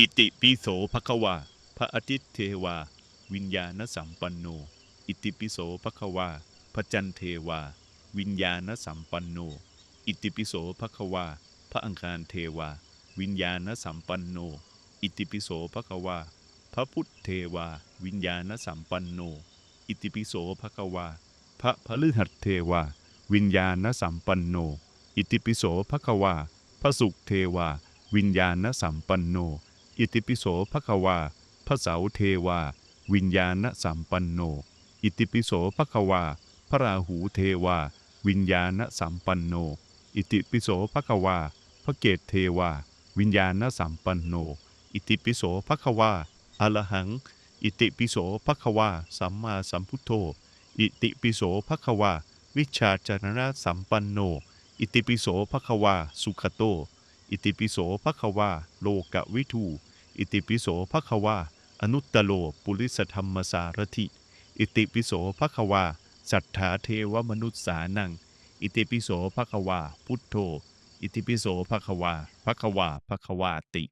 อิติปิโสภควา พระอาทิตย์เทวา วิญญาณสัมปันโน อิติปิโสภควา พระจันทร์เทวา วิญญาณสัมปันโน อิติปิโสภควา พระอังคารเทวา วิญญาณสัมปันโน อิติปิโสภควา พระพุทธเทวา วิญญาณสัมปันโน อิติปิโสภควา พระพฤหัสเทวา วิญญาณสัมปันโน อิติปิโสภควา พระสุขเทวา วิญญาณสัมปันโน อิติปิโสภควาพระเสาเทวา วิญญาณสัมปันโน อิติปิโสภควา พระราหูเทวา วิญญาณสัมปันโน อิติปิโสภควา พระเกตเทวา วิญญาณสัมปันโน อิติปิโสภควาอรหัง อิติปิโสภควา สัมมาสัมพุทโธ อิติปิโสภควา วิชาจารณะสัมปันโน อิติปิโสภควา สุขโต อิติปิโสภควา โลกวิทู อิติปิโสภควาอนุตตโลปุริสธรรมสารถิ อิติปิโสภควาสัทธาเทวมนุษย์สานัง อิติปิโสภควาพุทโธ อิติปิโสภควาภควาภควาติ